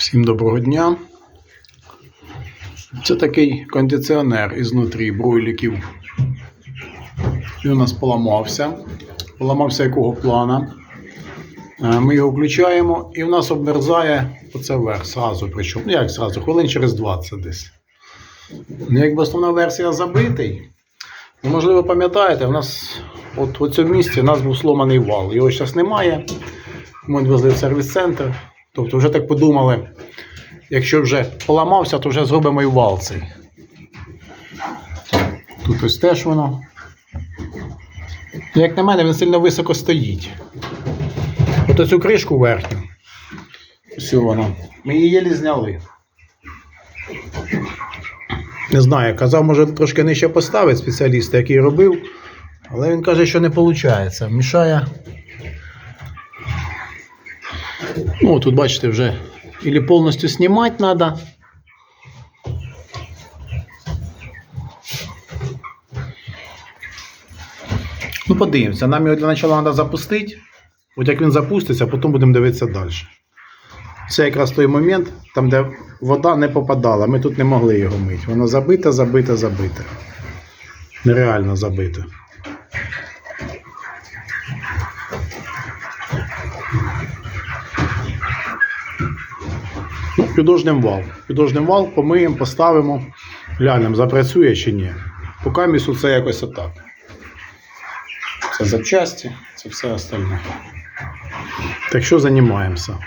Всім доброго дня. Це такий кондиціонер ізнутрі бройліків. Він у нас поламався. Поламався якого плана. Е, Ми його включаємо і в нас обмерзає оце вверх зразу. Причому, ну як зразу, хвилин через 20 десь. Ну, якби основна версія забитий. Ну, можливо, пам'ятаєте, у нас от у цьому місці у нас був сломаний вал. Його зараз немає. Ми відвезли в сервіс-центр. Тобто вже так подумали, якщо вже поламався, то вже зробимо і вал цей. Тут ось теж воно. Як на мене, він сильно високо стоїть. От цю кришку верхню. Ось воно. Ми її єлі зняли. Не знаю, казав, може трошки нижче поставити спеціаліст, який робив. Але він каже, що не виходить. Мішає. Ну, тут бачите, вже или повністю знімати треба. Ну, подивимося, нам його для початку треба запустити. От як він запуститься, потім будемо дивитися далі. Це якраз той момент, там, де вода не попадала. Ми тут не могли його мити. Воно забите, забите, забите. Нереально забите. Підождемо вал. Підожним вал, помиємо, поставимо, глянемо, запрацює чи ні. Поки місу це якось отак. Це запчасті, це все остальне. Так що займаємося?